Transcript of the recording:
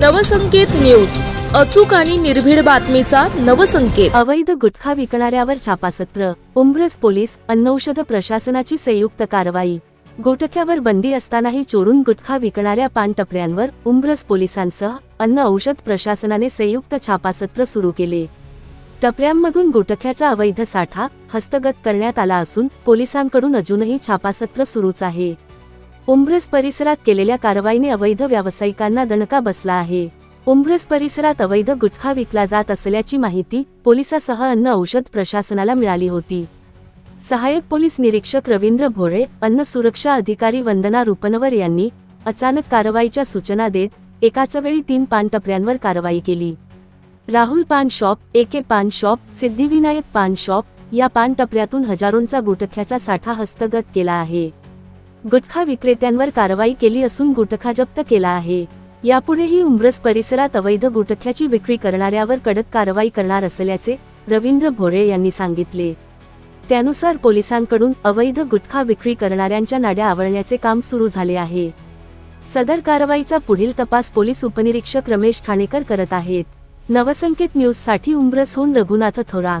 Navsanket news. अचूक आणि निर्भीड बातमीचा नवसंकेत. अवैध गुटखा विकणाऱ्यावर छापासत्र. उमरस पोलीस अन्नौषध प्रशासनाची संयुक्त कारवाई. गोटक्यावर बंदी असतानाही चोरून गुटखा विकणाऱ्या पानटपऱ्यांवर उमरस पोलिसांसह अन्न औषध प्रशासनाने संयुक्त छापासत्र सुरू केले. टपऱ्यांमधून गुटख्याचा अवैध साठा हस्तगत करण्यात आला असून पोलिसांकडून अजूनही छापासत्र सुरूच आहे. उंब्रस परिसरात केलेल्या कारवाईने अवैध व्यावसायिकांना दणका बसला आहे. उंब्रस परिसरात अवैध गुटखा विकला जात असल्याची माहिती पोलिसासह अन्न औषध प्रशासनाला मिळाली होती. सहाय्यक पोलीस निरीक्षक रवींद्र भोळे अन्न सुरक्षा अधिकारी वंदना रुपनवर यांनी अचानक कारवाईच्या सूचना देत एकाच वेळी तीन पानटपऱ्यांवर कारवाई केली. राहुल पान शॉप एके पान शॉप सिद्धिविनायक पान शॉप या पानटपऱ्यातून हजारोंचा गुटख्याचा साठा हस्तगत केला आहे. गुटखा विक्रेत्यांवर कारवाई केली असून गुटखा जप्त केला आहे. यापुढेही उमरस परिसरात अवैध गुटख्याची विक्री करणाऱ्यावर कडक कारवाई करणार असल्याचे रवींद्र भोळे यांनी सांगितले. त्यानुसार पोलिसांकडून अवैध गुटखा विक्री करणाऱ्यांच्या नाड्या आवळण्याचे काम सुरू झाले आहे. सदर कारवाईचा पुढील तपास पोलीस उपनिरीक्षक रमेश ठाणेकर करत आहेत. नवसंकेत न्यूजसाठी उमरसहून रघुनाथ थोरात.